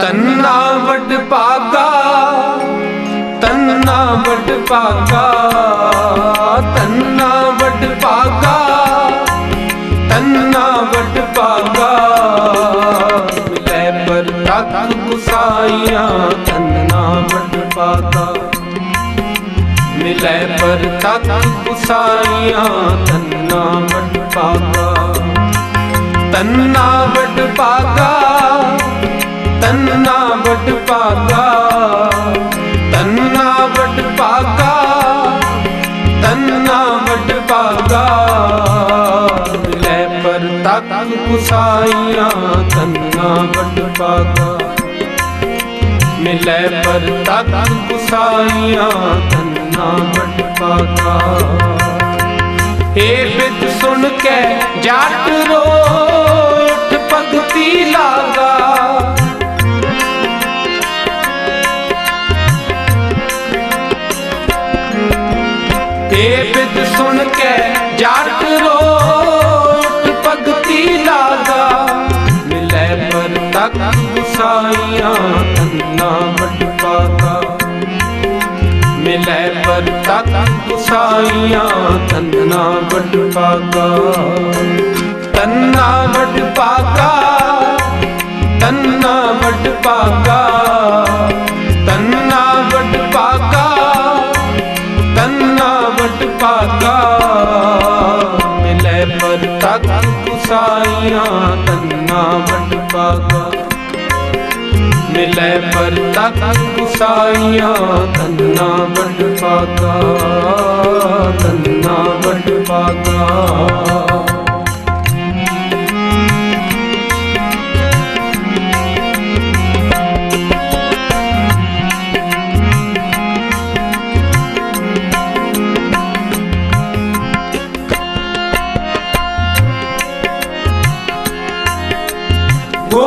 ਤੰਨਾ ਵੱਡ ਪਾਗਾ ਤੰਨਾ ਵੱਡ ਪਾਗਾ ਤੰਨਾ ਵੱਡ ਪਾਗਾ ਤੰਨਾ ਵੱਡ ਪਾਗਾ ਮਿਲੇ ਪਰ ਤਤ ਗੁਸਾਈਆਂ, ਤੰਨਾ ਵੱਡ ਭਾਗਾ। ਮਿਲੇ ਪਰ ਤਤ ਗੁਸਾਈਆਂ, ਤੰਨਾ ਵੱਡ ਭਾਗਾ। ਤੰਨਾ ਵੱਡ ਪਾਗਾ ਭਾਗਾ ਲੈ ਪਰ ਤਤ ਪੁਸਾਈਆਂ ਧੰਨਾ ਵੱਡ ਭਾਗਾ ਮਿਲੇ ਪਰ ਤਤ ਕੁਸਾਈਆਂ ਤੰਨਾ ਵੱਡ ਭਾਗਾ ਏ ਬਿਦ ਸੁਣ ਕੇ ਜੱਟ ਰੋ ਏ ਬਿਦ ਸੁਣ ਕੇ ਜੱਟ ਰੋ ਭਗਤੀ ਲਾਗਾ। ਮਿਲੇ ਪਰ ਤੱਕ ਗੁਸਾਈਆਂ ਤੰਨਾ ਵੱਡ ਮਿਲੇ ਪਰ ਤੱਕ ਸਾਈਆਂ ਤੰਨਾ ਵੱਡ ਪਾਗਾ ਤੰਨਾ ਵੱਡ ਤੰਨਾ ਵੱਡ ਮਿਲੇ ਪਰ ਤੰਨਾ ਵਟ ਪਾਗਾ। ਮਿਲੇ ਪਰ ਤੱਕ ਗੁਸਾਈਆਂ ਤੰਨਾ ਵਟ ਪਾਗਾ।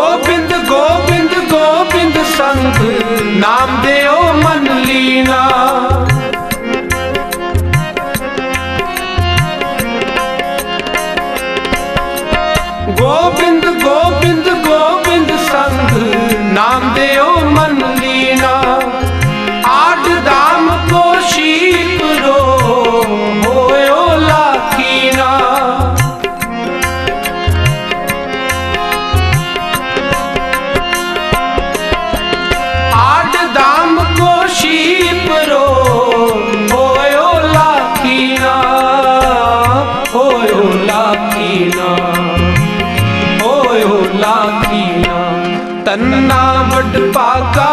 ਗੋਬਿੰਦ ਗੋਬਿੰਦ ਗੋਬਿੰਦ ਸੰਗ। ਨਾਮ ਦਿਓ ਮਨ ਲੀਨਾ ਗੋਬਿੰਦ ਗੋਬਿੰਦ ਗੋਬਿੰਦ ਸੰਗ। ਨਾਮ ਦਿਓ ਮਨ ਲਾਗੀਆਂ। ਤੰਨਾ ਵੱਡ ਪਾਗਾ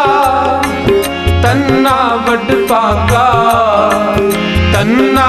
ਤੰਨਾ ਵੱਡ ਪਾਗਾ ਤੰਨਾ